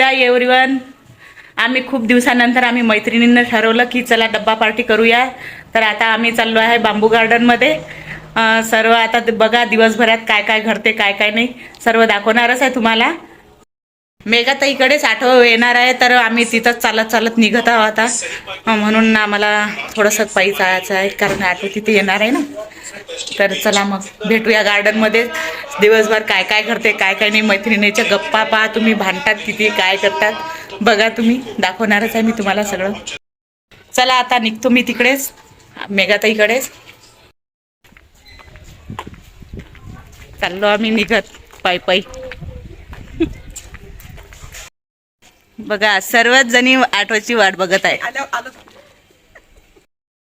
Shivray everyone आम्ही खूप दिवसानंतर आम्ही मैत्रिणींना ठरवलं की चला डब्बा पार्टी करूया. तर आता आम्ही चाललो आहे बांबू गार्डनमध्ये सर्व आता बघा दिवसभरात काय काय घडते काय काय नाही. सर्व दाखवणारच आहे तुम्हाला. मेघाताईकडेच आठव येणार आहे तर आम्ही तिथंच चालत चालत निघत आहोत आता. म्हणून आम्हाला थोडंसं पायी चालायचं आहे कारण आठव तिथे येणार आहे ना. तर चला मग भेटूया गार्डनमध्ये. दिवसभर काय काय करते काय काय नाही मैत्रिणीच्या गप्पा पहा तुम्ही भांडतात किती काय करतात. बघा तुम्ही दाखवणारच आहे मी तुम्हाला सगळं. चला आता निघतो मी तिकडेच मेघाताईकडेच. चाललो आम्ही निघत पायी पायी. बघा सर्वच जणी आठवाची वाट बघत आहे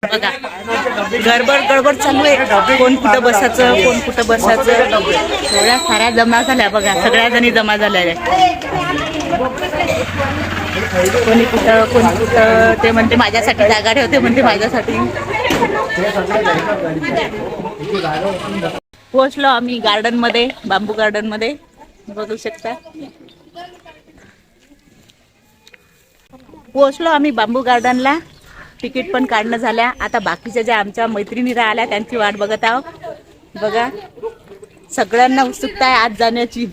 बघा गडबड गडबड चालू आहे. कोण कुठं बसायचं कोण कुठं बसायचं? एवढ्या साऱ्या जमा झाल्या बघा सगळ्या जणी जमा झाल्या. कोणी कुठं कोणी कुठं ते म्हणते माझ्यासाठी जागा ठेवते म्हणते माझ्यासाठी. पोहोचलो आम्ही गार्डनमध्ये बांबू गार्डनमध्ये. बघू शकता. पोहोचलो आम्ही बांबू गार्डनला. तिकीट पण काढणं झाल्या. आता बाकीच्या ज्या आमच्या मैत्रिणी राहिल्या त्यांची वाट बघत आहोत. बघा सगळ्यांना उत्सुकता आहे आज जाण्याची.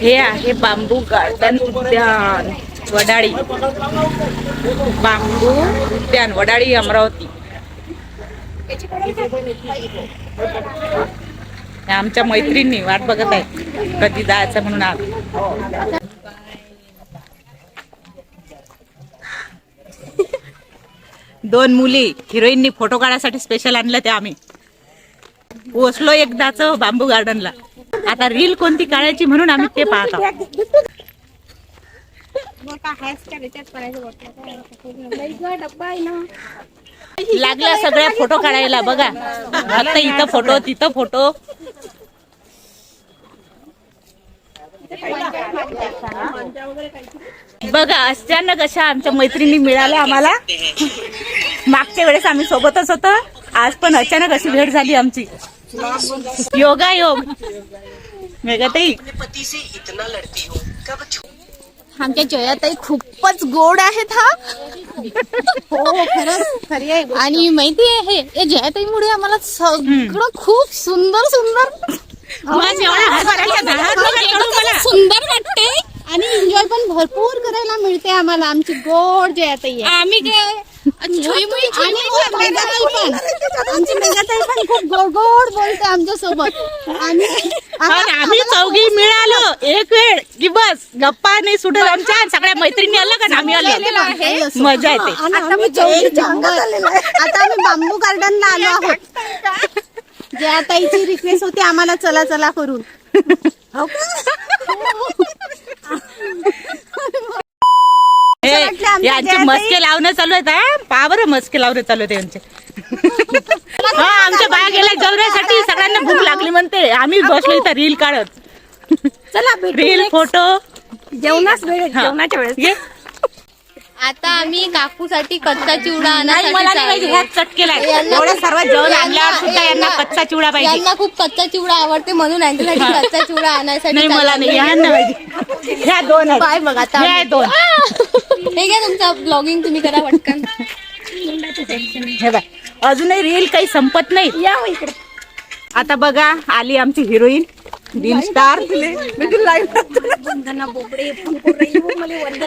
हे आहे बांबू गार्डन उद्यान. वडाळी. बांबू उद्यान. वडाळी अमरावती. आमच्या मैत्रिणी वाट बघत आहे. कधी जायचं म्हणून आज दोन मुली हिरोईननी फोटो काढायसाठी स्पेशल आणलं ते आम्ही. पोचलो एकदाच बांबू गार्डनला आता रील कोणती काढायची म्हणून आम्ही ते पाहत. आहोत लागल्या सगळ्या फोटो काढायला बघा. आता इथं फोटो तिथं फोटो. बघा अचानक अशा आमच्या मैत्रिणी मिळाल्या आम्हाला. मागच्या वेळेस आम्ही सोबतच होतो. आज पण अचानक अशी भेट झाली आमची. योगा योग मेघाताई आमच्या जयाताई खूपच गोड आहेत हा. हो खरंच खरी आहे आणि माहिती आहे हे या जयाताईमुळे आम्हाला सगळं खूप सुंदर सुंदर. चढून मला. सुंदर वाटते. आणि एन्जॉय पण भरपूर करायला मिळते आम्हाला. आमची गोड जयाताई आहे. आम्ही काय हो, आम्ही चौघी मिळालो. एक वेळ की बस गप्पा नाही सुटत आमच्या आणि सगळ्या मैत्रिणी आलं का? आम्ही आलो. मजा येते. आता आम्ही बांबू गार्डनला आलो आहोत. जयाताईची रिक्वेस्ट होती आम्हाला चला चला करून. हे, यांचे मस्के लावणं चालू आहेत हा? बरं मस्के लावणं चालू आहेत यांचे हा आमच्या बाया गेल्या जेवण्यासाठी सगळ्यांना भूक लागली म्हणते. आम्ही बसलो इथं रील काढत. चला रील फोटो. जेवणाच वेळ. जेवणाच्या वेळेस. ये. आता आम्ही काकूसाठी कच्चा चिवडा यांना- यांना- यांना यांना- कच्चा चिवडा पाहिजे. यांना खूप कच्चा चिवडा आवडते म्हणून यांच्यासाठी कच्चा चिवडा आणायसाठी नाही मला. नाही ह्यांना पाहिजे ह्या दोन बघ दोन. हे घ्या तुमचा ब्लॉगिंग तुम्ही करा पटकन. हे बाय. अजूनही रील काही संपत नाही? या हो इकडे. आता बघा आली आमची हिरोईन रील स्टार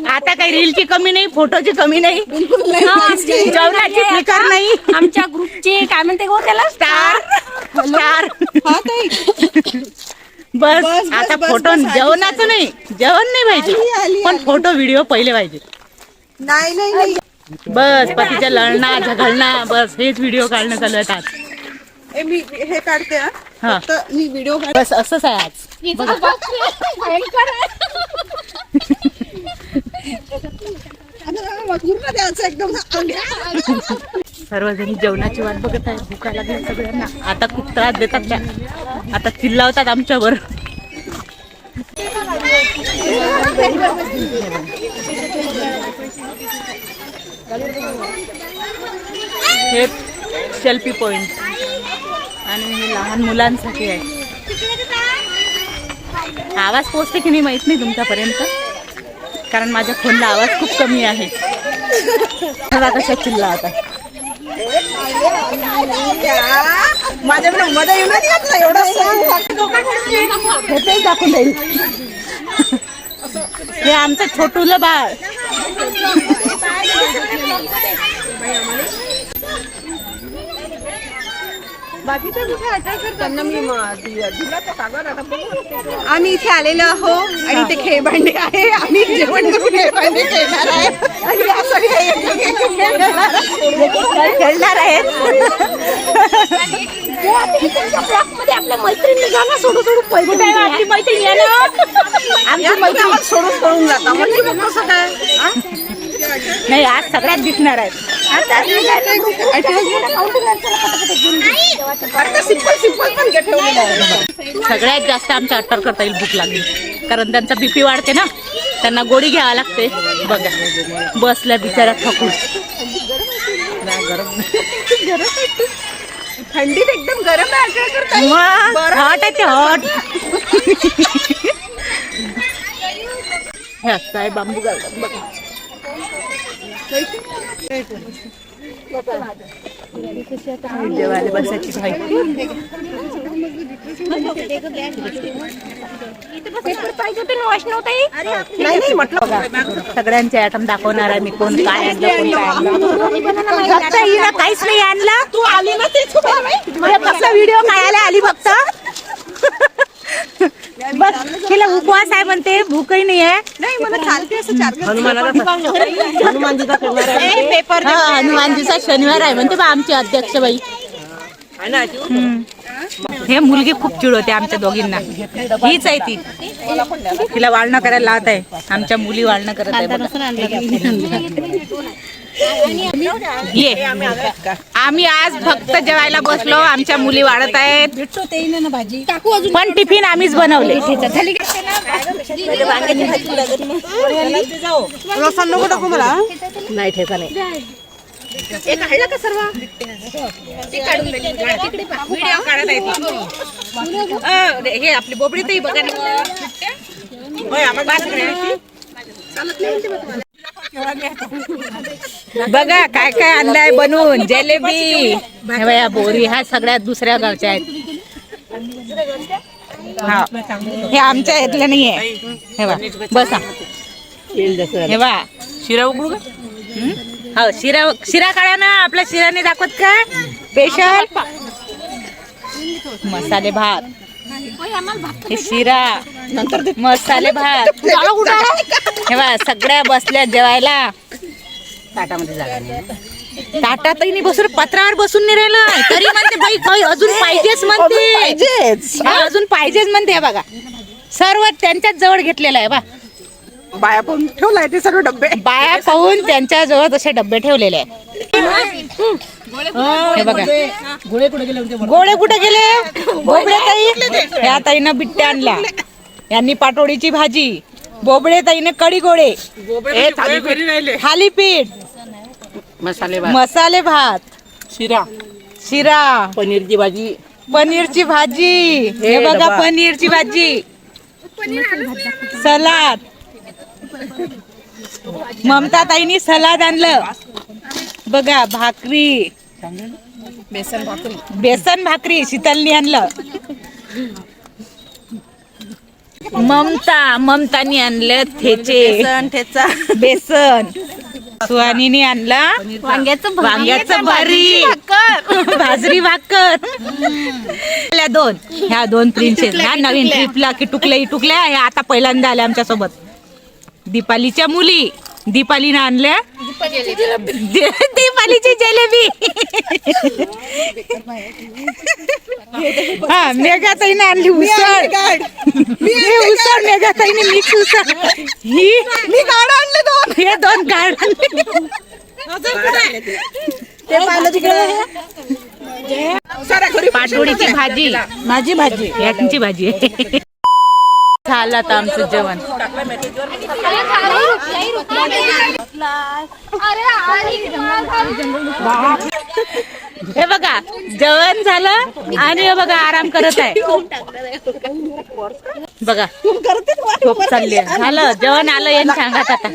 आता काही रीलची कमी नाही फोटोची कमी नाही. जेवणाची फिकर नाही. आमच्या ग्रुपचे काय म्हणते गो त्याला? स्टार स्टार बस आता फोटो जेवणाचं नाही. जेवण नाही पाहिजे. पण फोटो व्हिडिओ पहिले पाहिजे. नाही नाही नाही. बस पतीच्या लढणा झगडणा बस हेच व्हिडिओ काढणं चालू आहेत आज. ए, मी हे काढते हा. हा. फक्त मी व्हिडिओ बस असंच आहे आज. द्यायचं एकदम सर्वजणी जेवणाची वाट बघत आहे भुका लागल्या सगळ्यांना. आता खूप त्रास देतात त्या. आता चिल्लावतात आमच्यावर. हे सेल्फी पॉइंट आणि हे लहान मुलांसाठी आहे. आवाज पोचते की नाही माहीत नाही तुमच्यापर्यंत. कारण माझ्या फोनला आवाज खूप कमी आहे. बघा कशा चिल्ला आता. घातलं एवढं हेच दाखवून जाईल हे आमचं छोटूलं बाळ. बाकीच्या कुठे अटॅक करताना मी दिला तो कागद आता बघू. आम्ही इथे आलेलो आहो आणि ते खेळभांडे आहे आम्ही जेवण करून खेळभांडे खेळणार आहे आणि या सगळ्या खेळणार आहे. खेळणार आहेत कुठे आहे आपली मैत्रीण या ना. या तुम्ही आम्हाला सोडून पळून जाता म्हणजे मग कसं काय हा? नाही आज सगळ्यात दिसणार आहेत. आहे. सगळ्यात जास्त आमच्या अट्टर करता येईल भूक लागली. कारण त्यांचा बीपी वाढते ना. त्यांना गोळी घ्यावी लागते. बघा. बसल्या बिचाऱ्या थकून थंडीत एकदम गरम हॉट आहे ते हॉट हे असं आहे बांबू गार्डन बघा. जेवायला बसायची नाही म्हटलं सगळ्यांचे आयटम दाखवणार आहे मी कोण काय आणलं काहीच नाही आणलं. तू आली ना ते तुम्हाला माहिती मला फक्त आली फक्त? बस तिला उपवास आहे म्हणते भूकही नाही आहे. नाही मला चालते असं हा, हनुमानजीचा शनिवार आहे म्हणते बा आमची अध्यक्ष बाई. हे मुलगी खूप चिडवते आमच्या दोघींना. हीच आहे ती. तिला वाळणं करायला लावत आहे आमच्या मुली वाळणं करत आहे. ये. आम्ही आज फक्त जेवायला बसलो. आमच्या मुली वाढत आहेत. पण टिफिन आम्हीच बनवले. लसण नको टाकू मला नाही ठेचा नाही. व्हिडिओ काढत आहे ती. अ, हे आपली बोबडी तरी बघा ना. बघा काय काय आणलंय बनवून जिलेबी. हे बघा, बोरी ह्या सगळ्यात दुसऱ्या गावच्या आहेत. हा. हे आमच्या इथल्या नाही आहे हे बा बसा. हे बा शिरा उघडू का? हो शिरा शिरा काढा ना आपल्या शिराने दाखवत का स्पेशल मसाले भात. हे शिरा. मसाले भात. हे बा सगळ्या बसल्या जेवायला. ताटातही नाही बसून पत्रावर बसून नाही राहिलं. तरी म्हणते बाई काही अजून पाहिजेच म्हणते. पाहिजेच. हा, अजून पाहिजेच म्हणते हे बघा. सर्व त्यांच्याच जवळ घेतलेलं आहे बा. बाया पण ठेवलाय ते सगळे डब्बे. बाया पाहून त्यांच्या जवळ तसे डब्बे ठेवलेले आहे हे बघा. गोळे कुठे गेले बोबडे ताई? ह्या ताईनं बिट्ट्या आणला. यांनी पाटोडीची भाजी. बोबडे ताईने कडी गोळे. थालीपीठ. मसाले भात. मसाले भात. शिरा. शिरा. पनीरची भाजी. पनीरची भाजी. हे बघा डबा. पनीरची भाजी. सलाद. ममता ताईनी सलाद आणलं. बघा भाकरी. बेसन भाकरी. बेसन भाकरी. शीतलनी आणलं. ममता ममतानी आणलं ठेचे. बेसन ठेचा. बेसन. सुहानीने आणला. वांग्याचं. वांग्याचं भरी. बाजरी भाकर. दोन. ह्या दोन प्रिन्सेस ह्या नवीन ट्रिपला की टुकल्या टुकल्या ह्या आता पहिल्यांदा आल्या आमच्यासोबत दीपालीच्या मुली. दीपालीनं आणल्या. दीपालीची जिलेबी. हा मेघाताईनं आणली उसळ. हे उसळ मेघाताईने मिक्स उसळ. ही मी गाड आणले दोन. हे दोन गाड आणले. ते पाहिलं तिकडे. पाटोडीची भाजी. माझी भाजी. यांची भाजी. झालं आता आमचं जेवण. हे बघा जेवण झालं आणि हे बघा आराम करत आहे. बघा झोप चालली. झालं जेवण आलं यांच्या सांगत आता.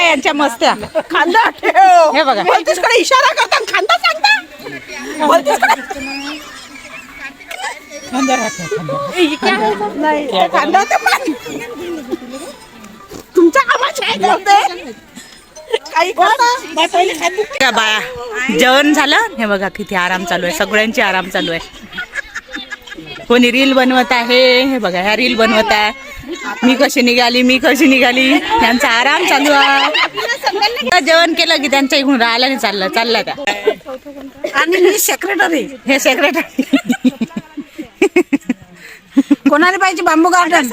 यांच्या मस्त्या खांदा ठेव. हे बघा. इशारा करता खांदा सांगता. मल्तीसकडे नाही खांदा तर तुमचा आवाज करते काही त्या बाया जेवण झालं? हे बघा किती आराम चालू आहे सगळ्यांची आराम चालू आहे. कोणी रील बनवत आहे हे बघा ह्या रील बनवत आहे. मी कशी निघाली मी कशी निघाली त्यांचा आराम चालू आहे. जेवण केलं की त्यांच्या इकडून राहिला नाही चाललं चाललं त्या. आणि मी सेक्रेटरी हे सेक्रेटरी कोणाला पाहिजे बांबू गार्डन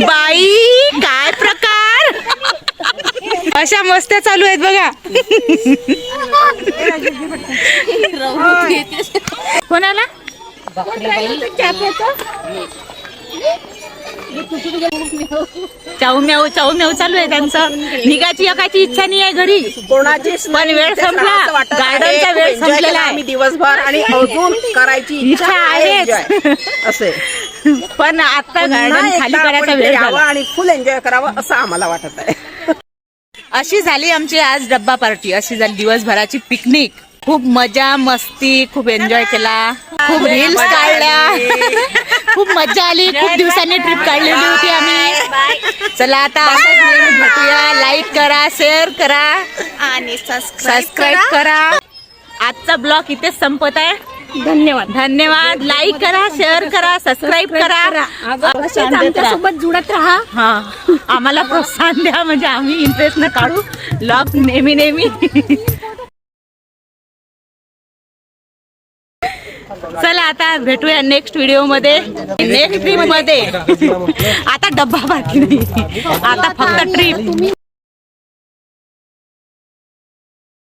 बाई काय प्रकार? अशा मस्त्या चालू आहेत बघा. कोणाला? चाऊ म्याऊ चाऊ म्याऊ चालू आहे त्यांचं. निघायची एकाची इच्छा नाही आहे घरी. कोणाची पण वेळ संपला. गार्डनचा वेळ संपलेला आहे. दिवसभर आणि अजून करायची इच्छा आहे. असे. पण आता गार्डन खाली करायचा वेळ झाला. आणि फुल एन्जॉय करावं असं आम्हाला वाटत आहे. अशी झाली आमची आज डब्बा पार्टी अशी झाली दिवसभराची पिकनिक खूप मजा मस्ती खूप एन्जॉय केला. खूप रील्स काढल्या. खूप मजा आली. खूप दिवसांनी ट्रिप काढलेली होती आम्ही. चला आता असंच भेटूया. लाईक करा शेअर करा. आणि सबस्क्राईब करा. आजचा ब्लॉग इथेच संपत आहे. धन्यवाद. धन्यवाद. लाईक करा शेअर करा सबस्क्राईब करा. आमच्यासोबत जुडत राहा. हा. आम्हाला प्रोत्साहन द्या. म्हणजे आम्ही इंटरेस्ट न काढू. ब्लॉग नेहमी नेहमी. चला आता भेटूया नेक्स्ट व्हिडिओमध्ये. नेक्स्ट ट्रिपमध्ये. आता डब्बा बाकी नाही. आता फक्त ट्रिप